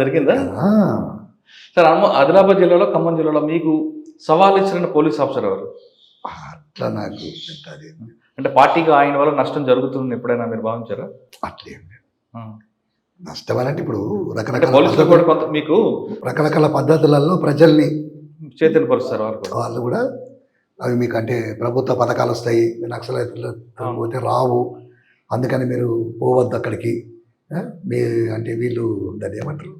జరిగిందా? సార్ అమ్మ ఆదిలాబాద్ జిల్లాలో ఖమ్మం జిల్లాలో మీకు సవాల్ ఇచ్చిన పోలీస్ ఆఫీసర్ ఎవరు? అట్లా నాకు అంటే పార్టీకి ఆయన వల్ల నష్టం జరుగుతుంది ఎప్పుడైనా మీరు భావించారా? అట్లేం. నష్టం అంటే ఇప్పుడు రకరకాల పోలీసులు కూడా కొంత మీకు రకరకాల పద్ధతులలో ప్రజల్ని చైతన్యపరుస్తారు వారు కూడా. వాళ్ళు కూడా అవి మీకు అంటే ప్రభుత్వ పథకాలు వస్తాయి మీరు నక్సలైతులు పోతే రావు అందుకని మీరు పోవద్దు అక్కడికి. మీ అంటే వీళ్ళు దాన్ని ఏమంటారు?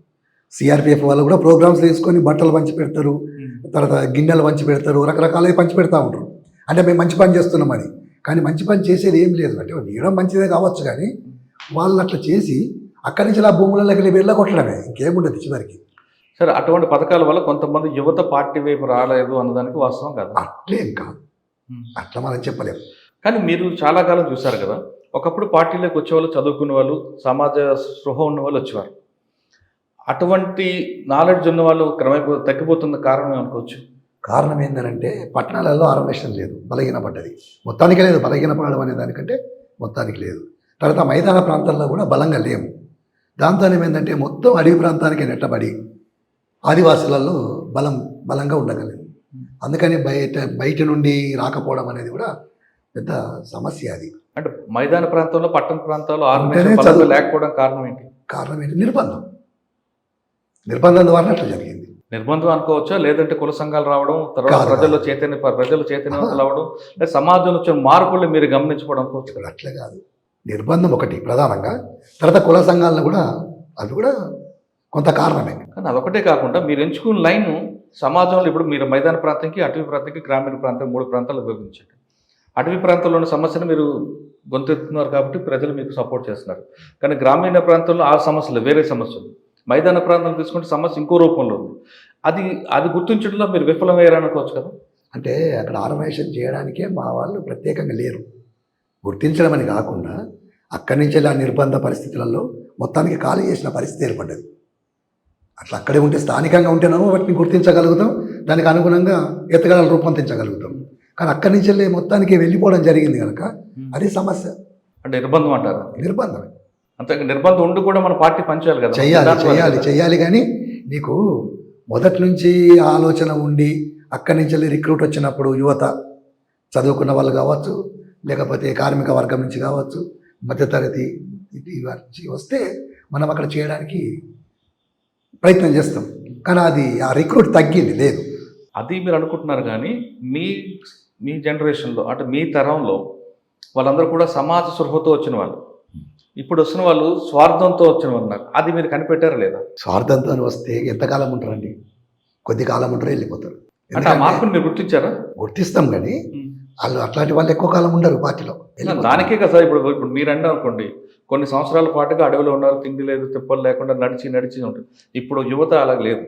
సిఆర్పిఎఫ్ వాళ్ళు కూడా ప్రోగ్రామ్స్ తీసుకొని బట్టలు పంచి పెడతారు. తర్వాత గిన్నెలు పంచి పెడతారు. రకరకాలవి పంచి పెడతా ఉంటారు. అంటే మేము మంచి పని చేస్తున్నామని కానీ మంచి పని చేసేది ఏం లేదు. అంటే వేయడం మంచిదే కావచ్చు కానీ వాళ్ళు అట్లా చేసి అక్కడి నుంచి ఆ భూములలోకి వెళ్ళి వెళ్ళగొట్టడమే ఇంకేముండదు చివరికి. సరే అటువంటి పథకాల వల్ల కొంతమంది యువత పార్టీ వైపు రాలేదు అన్నదానికి వాస్తవం కదా? అట్లేం కాదు. అట్లా మనం చెప్పలేము కానీ మీరు చాలా కాలం చూశారు కదా ఒకప్పుడు పార్టీలోకి వచ్చేవాళ్ళు చదువుకునే వాళ్ళు సమాజ స్పృహ ఉన్న వాళ్ళు వచ్చేవారు. అటువంటి నాలెడ్జ్ ఉన్న వాళ్ళు క్రమైపో తగ్గిపోతున్న కారణం అనుకోవచ్చు కారణం ఏంటంటే పట్టణాలలో ఆరమేషన్ లేదు బలహీన పడ్డది మొత్తానికి లేదు బలహీన పడడం అనే దానికంటే మొత్తానికి లేదు. తర్వాత మైదాన ప్రాంతాల్లో కూడా బలంగా లేము. దాంతో ఏమైందంటే మొత్తం అడవి ప్రాంతానికి నెట్టబడి ఆదివాసులలో బలం బలంగా ఉండగలేదు. అందుకని బయట బయట నుండి రాకపోవడం అనేది కూడా పెద్ద సమస్య అది. అంటే మైదాన ప్రాంతంలో పట్టణ ప్రాంతాల్లో ఆర్గనైజేషన్ లేకపోవడం కారణం ఏంటి? కారణం ఏంటి? నిర్బంధం. నిర్బంధం ద్వారా అట్లా జరిగింది. నిర్బంధం అనుకోవచ్చా? లేదంటే కుల సంఘాలు రావడం తర్వాత ప్రజల్లో చైతన్య ప్రజలు చైతన్యవంతులు అవ్వడం లేదా సమాజంలో వచ్చిన మార్పులు మీరు గమనించుకోవడం అనుకోవచ్చు. ఇక్కడ అట్లే కాదు. నిర్బంధం ఒకటి ప్రధానంగా తర్వాత కుల సంఘాలను కూడా అవి కూడా కొంత కారణమే. కానీ అదొకటే కాకుండా మీరు ఎంచుకున్న లైన్ సమాజంలో ఇప్పుడు మీరు మైదాన ప్రాంతంకి అటవీ ప్రాంతంకి గ్రామీణ ప్రాంతం మూడు ప్రాంతాలు విభజించండి అటవీ ప్రాంతంలో ఉన్న సమస్యను మీరు గొంతెత్తుతున్నారు కాబట్టి ప్రజలు మీకు సపోర్ట్ చేస్తున్నారు. కానీ గ్రామీణ ప్రాంతంలో ఆ సమస్యలు వేరే సమస్యలు. మైదాన ప్రాంతంలో తీసుకుంటే సమస్య ఇంకో రూపంలో ఉంది. అది అది గుర్తించడంలో మీరు విఫలమయ్యారనుకోవచ్చు కదా? అంటే అక్కడ ఆర్గనైజేషన్ చేయడానికే మా వాళ్ళు ప్రత్యేకంగా లేరు. గుర్తించడం అని కాకుండా అక్కడి నుంచి ఆ నిర్బంధ పరిస్థితులలో మొత్తానికి ఖాళీ చేసిన పరిస్థితి ఏర్పడ్డది. అట్లా అక్కడే ఉంటే స్థానికంగా ఉంటేనేమో వాటిని గుర్తించగలుగుతాం దానికి అనుగుణంగా ఎత్తగడలు రూపొందించగలుగుతాం. కానీ అక్కడి నుంచి వెళ్ళి మొత్తానికి వెళ్ళిపోవడం జరిగింది కనుక అది సమస్య. అంటే నిర్బంధం అంటారు? నిర్బంధమే. అంతే నిర్బంధం ఉండి కూడా మన పార్టీ పనిచేయాలి కదా. చెయ్యాలి కదా. చెయ్యాలి కానీ నీకు మొదటి నుంచి ఆలోచన ఉండి అక్కడి నుంచి వెళ్ళి రిక్రూట్ వచ్చినప్పుడు యువత చదువుకున్న వాళ్ళు కావచ్చు లేకపోతే కార్మిక వర్గం నుంచి కావచ్చు మధ్యతరగతి ఇది నుంచి వస్తే మనం అక్కడ చేయడానికి ప్రయత్నం చేస్తాం. కానీ అది ఆ రిక్రూట్ తగ్గింది లేదు. అది మీరు అనుకుంటున్నారు కానీ మీ మీ జనరేషన్లో అంటే మీ తరంలో వాళ్ళందరూ కూడా సమాజ స్పృహతో వచ్చిన వాళ్ళు. ఇప్పుడు వస్తున్న వాళ్ళు స్వార్థంతో వచ్చిన ఉన్నారు అది మీరు కనిపెట్టారా లేదా? స్వార్థంతో వస్తే ఎంతకాలం ఉంటారండి? కొద్ది కాలం ఉంటారు వెళ్ళిపోతారు. అంటే ఆ మార్పుని మీరు గుర్తించారా? గుర్తిస్తాం కానీ వాళ్ళు అట్లాంటి వాళ్ళు ఎక్కువ కాలం ఉండరు పార్టీలో. దానికే కదా ఇప్పుడు ఇప్పుడు మీరు అన్న అనుకోండి కొన్ని సంవత్సరాల పాటుగా అడవిలో ఉన్నారు తిండి లేదు తిప్పలు లేకుండా నడిచి నడిచి ఉంటుంది ఇప్పుడు యువత అలా లేదు.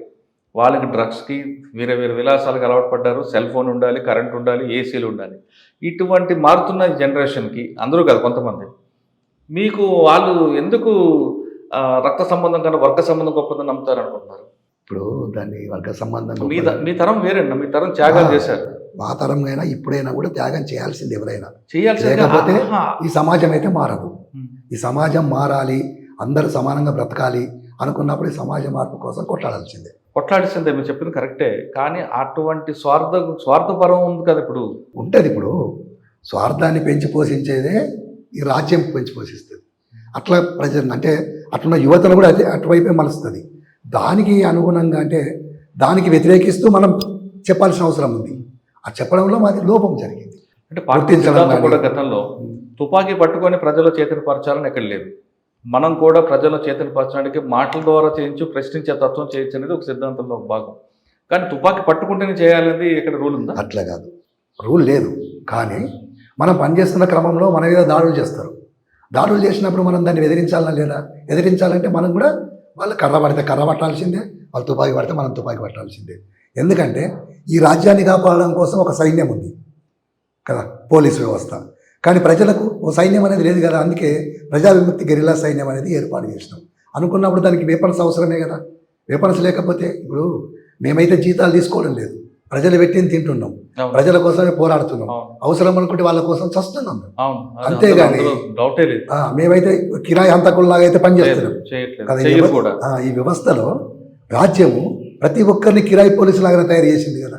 వాళ్ళకి డ్రగ్స్కి వేరే వేరే విలాసాలకు అలవాటు పడ్డారు సెల్ ఫోన్ ఉండాలి కరెంట్ ఉండాలి ఏసీలు ఉండాలి. ఇటువంటి మారుతున్న జనరేషన్కి అందరూ కాదు కొంతమంది మీకు వాళ్ళు ఎందుకు రక్త సంబంధం కన్నా వర్గ సంబంధం గొప్పదని నమ్ముతారు అనుకుంటున్నారు? ఇప్పుడు దాన్ని వర్గ సంబంధం మీ మీ తరం వేరండి. మీ తరం త్యాగాలు. చేశారు. మా తరంగా ఇప్పుడైనా కూడా త్యాగం చేయాల్సింది ఎవరైనా. చేయాల్సింది లేకపోతే. ఈ సమాజం అయితే మారదు. ఈ సమాజం మారాలి అందరూ సమానంగా బ్రతకాలి అనుకున్నప్పుడు ఈ సమాజ మార్పు కోసం కొట్లాడాల్సిందే. కొట్లాడిసిందే మీరు చెప్పింది కరెక్టే. కానీ అటువంటి స్వార్థ స్వార్థపరం ఉంది కదా ఇప్పుడు. ఉంటుంది ఇప్పుడు. స్వార్థాన్ని పెంచి పోషించేదే ఈ రాజ్యం పెంచి పోషిస్తుంది. అట్లా ప్రజలు అంటే అట్లున్న యువతను కూడా అదే అటువైపే మలుస్తుంది. దానికి అనుగుణంగా అంటే దానికి వ్యతిరేకిస్తూ మనం చెప్పాల్సిన అవసరం ఉంది. ఆ చెప్పడంలో మాది లోపం జరిగింది. అంటే కానీ. కూడా గతంలో తుపాకీ పట్టుకొని ప్రజలు చైతన్యపరచాలని ఎక్కడ లేదు. మనం కూడా ప్రజలు చైతన్యపరచడానికి మాటల ద్వారా చేయించు ప్రశ్నించే తత్వం చేయొచ్చు అనేది ఒక సిద్ధాంతంలో ఒక భాగం. కానీ తుపాకీ పట్టుకుంటేనే చేయాలనేది ఇక్కడ రూల్ ఉందా? అట్లా కాదు. రూల్ లేదు. కానీ మనం పనిచేస్తున్న క్రమంలో మన మీద దాడులు చేస్తారు. దాడులు చేసినప్పుడు మనం దాన్ని ఎదిరించాలా లేదా? ఎదిరించాలంటే మనం కూడా వాళ్ళు కర్ర పడితే కర్ర పట్టాల్సిందే వాళ్ళు తుపాకి పడితే మనం తుపాకి పట్టాల్సిందే. ఎందుకంటే ఈ రాజ్యాన్ని కాపాడడం కోసం ఒక సైన్యం ఉంది కదా పోలీస్ వ్యవస్థ. కానీ ప్రజలకు ఓ సైన్యం అనేది లేదు కదా అందుకే ప్రజా విముక్తి గెరిలా సైన్యం అనేది ఏర్పాటు చేసినాం. అనుకున్నప్పుడు దానికి వెపన్స్ అవసరమే కదా. వెపన్స్ లేకపోతే ఇప్పుడు మేమైతే జీతాలు తీసుకోవడం లేదు. ప్రజలు పెట్టింది తింటున్నాం. ప్రజల కోసమే పోరాడుతున్నాం. అవసరం అనుకుంటే వాళ్ళ కోసం చస్తున్నాం అంతేగాని- మేమైతే కిరాయి హంతకుల్లాగా అయితే పనిచేస్తున్నాం కదా, ఈ వ్యవస్థలో రాజ్యము ప్రతి ఒక్కరిని కిరాయి పోలీసు లాగా తయారు చేసింది కదా.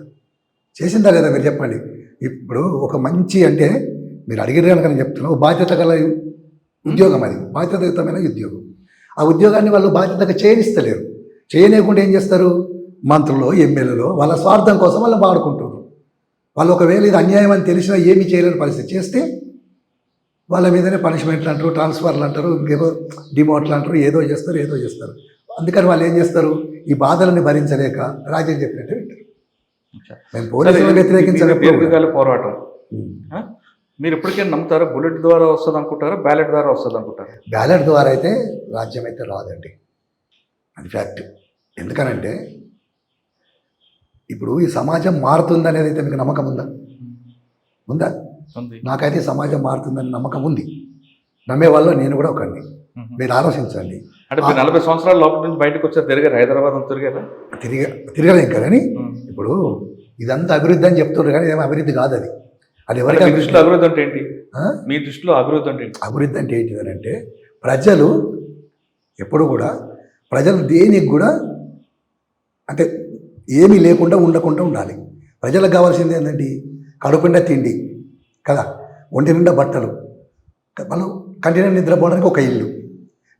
చేసిందా లేదా మీరు చెప్పండి. ఇప్పుడు ఒక మంచి అంటే మీరు అడిగిన కనుక నేను చెప్తున్నా బాధ్యత గల ఉద్యోగం అది. బాధ్యతాయుతమైన ఉద్యోగం. ఆ ఉద్యోగాన్ని వాళ్ళు బాధ్యతగా చేయనిస్తలేరు. చేయలేకుండా ఏం చేస్తారు? మంత్రులు ఎమ్మెల్యేలు వాళ్ళ స్వార్థం కోసం వాళ్ళు వాడుకుంటారు వాళ్ళు ఒకవేళ ఇది అన్యాయం అని తెలిసినా ఏమీ చేయలేని పరిస్థితి. చేస్తే వాళ్ళ మీదనే పనిష్మెంట్లు అంటారు ట్రాన్స్ఫర్లు అంటారు ఇంకేదో డిమోట్లు అంటారు ఏదో చేస్తారు ఏదో చేస్తారు. అందుకని వాళ్ళు ఏం చేస్తారు? ఈ బాధలను భరించలేక రాజ్యం చెప్పినట్టు వింటారు. మేము పోలీసులను వ్యతిరేకించలేదు దీర్ఘకాల పోరాటం? మీరు ఇప్పటికైనా నమ్ముతారా? బుల్లెట్ ద్వారా వస్తుంది అనుకుంటారా బ్యాలెట్ ద్వారా వస్తుంది అనుకుంటారా బ్యాలెట్ ద్వారా అయితే రాజ్యం అయితే రాదండి. అది ఫ్యాక్ట్ ఎందుకనంటే ఇప్పుడు ఈ సమాజం మారుతుంది అనేది అయితే మీకు నమ్మకం ఉందా? ఉందా? నాకైతే సమాజం మారుతుందని నమ్మకం ఉంది. నమ్మే వల్ల నేను కూడా ఒకరిని మ్మ్. మీరు ఆలోచించండి. అంటే నలభై సంవత్సరాల లోపల నుంచి బయటకు వచ్చారు తిరిగారు హైదరాబాద్ తిరిగారా? తిరిగి తిరగలేం కదని. ఇప్పుడు ఇదంతా అభివృద్ధి అని చెప్తున్నారు కానీ ఏం అభివృద్ధి కాదు అది. అది ఎవరికి దృష్టిలో అభివృద్ధి అంటే ఏంటి? మీ దృష్టిలో అభివృద్ధి అంటే ఏంటి? అభివృద్ధి అంటే ఏంటిది అంటే ప్రజలు ఎప్పుడు కూడా ప్రజలు దేనికి కూడా అంటే ఏమీ లేకుండా ఉండకుండా ఉండాలి. ప్రజలకు కావాల్సింది ఏంటంటే కడుపుండా తిండి కదా? ఒంటి నిండా బట్టలు. వాళ్ళు కంటిన్యూ నిద్రపోవడానికి ఒక ఇల్లు.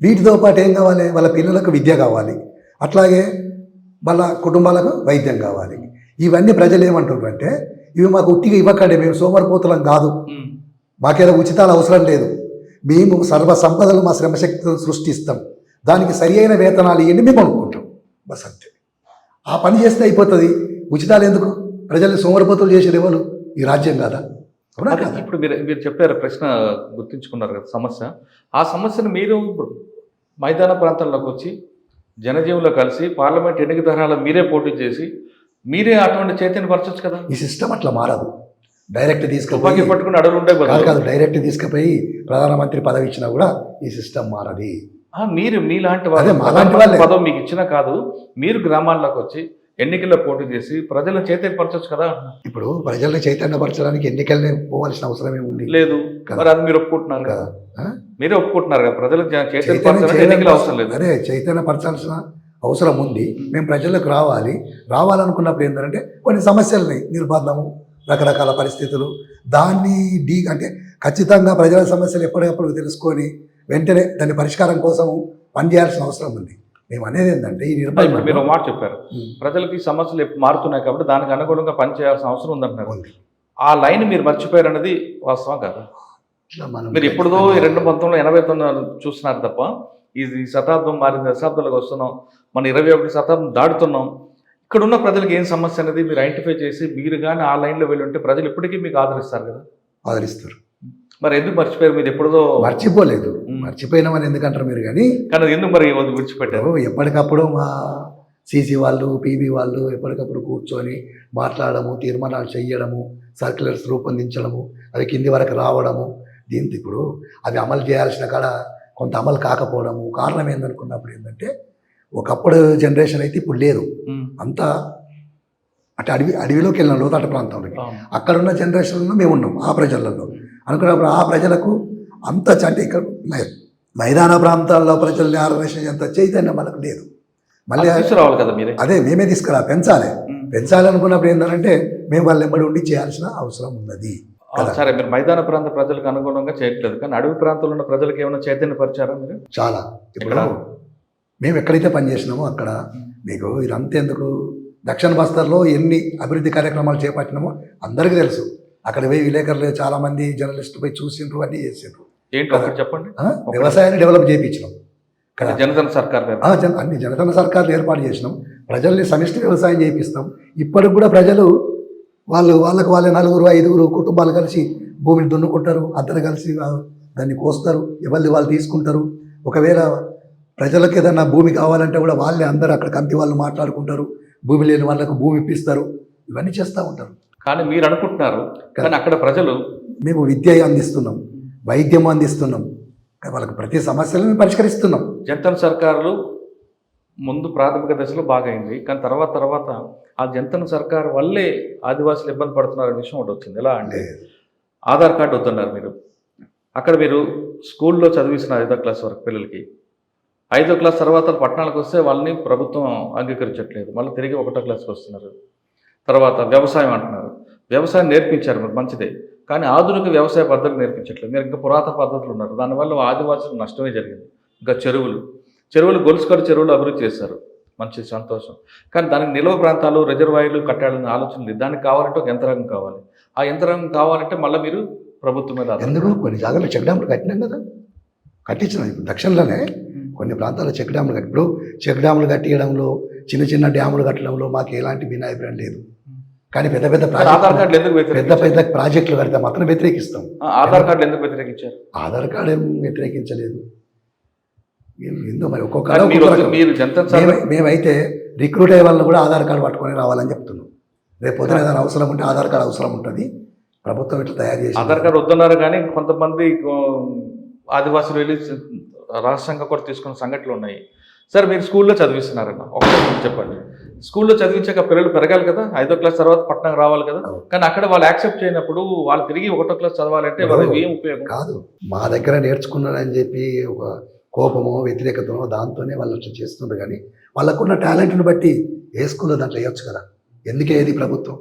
వీటితో పాటు ఏం కావాలి? వాళ్ళ పిల్లలకు విద్య కావాలి. అట్లాగే వాళ్ళ కుటుంబాలకు వైద్యం కావాలి. ఇవన్నీ ప్రజలు ఏమంటారు అంటే ఇవి మాకు ఉట్టిగా ఇవ్వకండి మేము సోమరిపోతులం కాదు. మాకేదో ఉచితాలు అవసరం లేదు. మేము సర్వ సంపదలు మా శ్రమశక్తితో సృష్టిస్తాం. దానికి సరి అయిన వేతనాలు ఇవన్నీ మేము కొనుక్కుంటాం బస్ అంతే ఆ పని చేస్తే అయిపోతుంది. ఉచితాలు ఎందుకు? ప్రజల్ని సోమరిపోతులు చేసేది ఎవరు? ఈ రాజ్యం కాదా? అవునా అదే కాదా? ఇప్పుడు మీరు మీరు చెప్పారు ప్రశ్న గుర్తించుకున్నారు కదా సమస్య. ఆ సమస్యను మీరు ఇప్పుడు మైదాన ప్రాంతాల్లోకి వచ్చి జనజీవులో కలిసి పార్లమెంట్ ఎన్నిక తరహాలో మీరే పోటీ చేసి మీరే అటువంటి చైతన్యపరచచ్చు కదా? ఈ సిస్టమ్ అట్లా మారదు. డైరెక్ట్ తీసుకుపోయి పట్టుకుని అడవులు ఉండే కాదు డైరెక్ట్ తీసుకుపోయి ప్రధానమంత్రి పదవి ఇచ్చినా కూడా ఈ సిస్టమ్ మారది. మీరు మీలాంటి వాళ్ళు మాలాంటి వాళ్ళే. పదం మీకు ఇచ్చినా కాదు మీరు గ్రామాల్లోకి వచ్చి ఎన్నికల్లో పోటీ చేసి ప్రజలను చైతన్యపరచచ్చు కదా. ఇప్పుడు ప్రజల్ని చైతన్యపరచడానికి ఎన్నికల్ని పోవాల్సిన అవసరం ఏముంది లేదు. మరి అది మీరు ఒప్పుకుంటున్నారు కదా? మీరే ఒప్పుకుంటున్నారు కదా చైతన్యపరచాలంటే ఎన్నికలు అవసరం లేదు. అదే చైతన్య పరచాల్సిన అవసరం ఉంది. మేము ప్రజలకు రావాలి. రావాలనుకున్నప్పుడు ఏంటంటే కొన్ని సమస్యలని నిర్బంధము రకరకాల పరిస్థితులు. దాన్ని డీ అంటే ఖచ్చితంగా ప్రజల సమస్యలు ఎప్పటికప్పుడు తెలుసుకొని వెంటనే దాని పరిష్కారం కోసం పనిచేయాల్సిన అవసరం ఉంది. మేము అనేది ఏంటంటే ఈ ఇప్పుడు మీరు మాట చెప్పారు. ప్రజలకి ఈ సమస్యలు మారుతున్నాయి కాబట్టి దానికి అనుగుణంగా పనిచేయాల్సిన అవసరం ఉందంటున్నారు. ఉంది. ఆ లైన్ మీరు మర్చిపోయారు అనేది వాస్తవం కాదు. మీరు ఎప్పుడుదో ఈ రెండు పంతొమ్మిది ఎనభై తొమ్మిది చూస్తున్నారు తప్ప ఇది శతాబ్దం మారింది దశాబ్దాలకు వస్తున్నాం మన ఇరవై ఒకటి శతాబ్దం దాడుతున్నాం ఇక్కడ ఉన్న ప్రజలకు ఏం సమస్య అనేది మీరు ఐడెంటిఫై చేసి మీరు కానీ ఆ లైన్లో వెళ్ళి ఉంటే ప్రజలు ఇప్పటికీ మీకు ఆదరిస్తారు కదా? ఆదరిస్తారు. మరి ఎందుకు మర్చిపోయారు మీరు ఎప్పుడుదో? మర్చిపోలేదు. మర్చిపోయినామని ఎందుకంటారు మీరు కానీ? కానీ ఎందుకు మరి ఇప్పుడు ఎప్పటికప్పుడు మా సీసీ వాళ్ళు పీబీ వాళ్ళు ఎప్పటికప్పుడు కూర్చొని మాట్లాడము తీర్మానాలు చేయడము సర్క్యులర్స్ రూపొందించడము అవి కింది వరకు రావడము. దీంతో ఇప్పుడు అవి అమలు చేయాల్సిన కాడ కొంత అమలు కాకపోవడము. కారణం ఏందనుకున్నప్పుడు ఏంటంటే ఒకప్పుడు జనరేషన్ అయితే ఇప్పుడు లేదు. అంతా అటు అడవి అడవిలోకి వెళ్ళిన లోతట్ట ప్రాంతంలోకి అవును. అక్కడ ఉన్న జనరేషన్లో మేము ఉన్నాం ఆ ప్రజలలో. అనుకున్నప్పుడు ఆ ప్రజలకు అంత అంటే ఇక్కడ మైదాన ప్రాంతాల్లో ప్రజల్ని ఎంత చైతన్యం మనకు లేదు. మళ్ళీ తీసుకురావాలి కదా మీరే. అదే మేమే తీసుకురా పెంచాలి. ఉమ్. పెంచాలి అనుకున్నప్పుడు ఏంటంటే మేము వాళ్ళ వెంబడి ఉండి చేయాల్సిన అవసరం ఉన్నది సరే మీరు మైదాన ప్రాంత ప్రజలకు అనుగుణంగా చేయట్లేదు. కానీ అడవి ప్రాంతంలో ఉన్న ప్రజలకు ఏమైనా చైతన్యపరిచారా మీరు? చాలా. ఇప్పుడు? మేము ఎక్కడైతే పనిచేసినామో అక్కడ మీకు ఇదంతా ఎందుకు? దక్షిణ బస్తర్లో ఎన్ని అభివృద్ధి కార్యక్రమాలు చేపట్టినామో అందరికీ తెలుసు. అక్కడ పోయి విలేకరులు చాలా మంది జర్నలిస్టులు పోయి చూసిండ్రు అన్నీ చేసిండ్రు. ఏంటి? ఒకటి చెప్పండి? వ్యవసాయాన్ని డెవలప్ చేయించినాం జనసేన సర్కార్ అన్ని జనతన సర్కార్లు ఏర్పాటు చేసినాం. ప్రజల్ని సమిష్టి వ్యవసాయం చేయిస్తాం ఇప్పటికి కూడా ప్రజలు వాళ్ళు వాళ్ళకి వాళ్ళ నలుగురు ఐదుగురు కుటుంబాలు కలిసి భూమిని దున్నుకుంటారు అందరు కలిసి దాన్ని కోస్తారు ఎవరిది వాళ్ళు తీసుకుంటారు. ఒకవేళ ప్రజలకు ఏదైనా భూమి కావాలంటే కూడా వాళ్ళే అందరూ అక్కడ కంతి వాళ్ళు మాట్లాడుకుంటారు. భూమి లేని వాళ్ళకు భూమి ఇప్పిస్తారు. ఇవన్నీ చేస్తూ ఉంటారు. కానీ మీరు అనుకుంటున్నారు కానీ అక్కడ ప్రజలు మేము విద్య అందిస్తున్నాం వైద్యం అందిస్తున్నాం వాళ్ళకి ప్రతి సమస్యలను మేము పరిష్కరిస్తున్నాం. జనతన్ సర్కారులు ముందు ప్రాథమిక దశలో బాగా అయింది కానీ తర్వాత తర్వాత ఆ జంతన్ సర్కార్ వల్లే ఆదివాసులు ఇబ్బంది పడుతున్నారు విషయం ఒకటి వచ్చింది. ఎలా అంటే. ఆధార్ కార్డు వద్దన్నారు మీరు. అక్కడ మీరు స్కూల్లో చదివిస్తున్న ఐదో క్లాస్ వరకు పిల్లలకి. ఐదో క్లాస్ తర్వాత పట్టణాలకు వస్తే వాళ్ళని ప్రభుత్వం అంగీకరించట్లేదు. మళ్ళీ తిరిగి ఒకటో క్లాస్కి వస్తున్నారు. తర్వాత వ్యవసాయం అంటున్నారు. వ్యవసాయం నేర్పించారు మీరు మంచిదే. కానీ ఆధునిక వ్యవసాయ పద్ధతులు నేర్పించట్లేదు. మీరు ఇంకా పురాతన పద్ధతులు ఉన్నారు. దానివల్ల ఆదివాసులకు నష్టమే జరిగింది. ఇంకా చెరువులు. చెరువులు గొలుసుకడు చెరువులు అభివృద్ధి చేశారు. మంచి సంతోషం. కానీ దానికి నిల్వ ప్రాంతాలు రిజర్వాయర్లు కట్టాలనే ఆలోచన లేదు. దానికి కావాలంటే ఒక యంత్రాంగం కావాలి. ఆ యంత్రాంగం కావాలంటే మళ్ళీ మీరు ప్రభుత్వం మీద. ఎందుకు? కొన్ని జాగాల్లో చెక్ డ్యాములు కట్టినాం కదా. కట్టించిన. దక్షిణలోనే కొన్ని ప్రాంతాల్లో చెక్ డ్యాములు కట్టి ఇప్పుడు చెక్ డ్యాములు కట్టియడంలో చిన్న చిన్న డ్యాములు కట్టడంలో మాకు ఎలాంటి భిన్నాభిప్రాయం లేదు. కానీ పెద్ద పెద్ద ఆధార్ కార్డులు ఎందుకు పెద్ద పెద్ద ప్రాజెక్టులు కడితే మాత్రం వ్యతిరేకిస్తాం. ఆధార్ కార్డులు ఎందుకు వ్యతిరేకించారు? ఆధార్ కార్డు ఏం వ్యతిరేకించలేదు. ఏందో మరి ఒక్కొక్క మేమైతే రిక్రూట్ అయ్యే వాళ్ళని కూడా ఆధార్ కార్డు పట్టుకొని రావాలని చెప్తున్నాం. రేపు పొద్దున ఏదైనా అవసరం ఉంటే ఆధార్ కార్డు అవసరం ఉంటుంది. ప్రభుత్వం ఇట్లా తయారు చేసి ఆధార్ కార్డు వద్దన్నారు కానీ కొంతమంది ఆదివాసులు వెళ్ళి రాష్ట్రంగా కూడా తీసుకున్న సంఘటనలు ఉన్నాయి. సార్ మీరు స్కూల్లో చదివిస్తున్నారన్న మీరు చెప్పండి. స్కూల్లో చదివించాక పిల్లలు పెరగాలి కదా ఐదో క్లాస్ తర్వాత పట్టణం రావాలి కదా. కానీ అక్కడ వాళ్ళు యాక్సెప్ట్ చేయనప్పుడు వాళ్ళు తిరిగి ఒకటో క్లాస్ చదవాలంటే వాళ్ళకి ఏం ఉపయోగం? కాదు. మా దగ్గర నేర్చుకున్నారని చెప్పి ఒక కోపమో వ్యతిరేకతనో దాంతోనే వాళ్ళు అట్లా చేస్తున్నారు కానీ వాళ్ళకున్న టాలెంట్ని బట్టి ఏ స్కూల్లో దాంట్లో వేయొచ్చు కదా. ఎందుకే ఏది ప్రభుత్వం?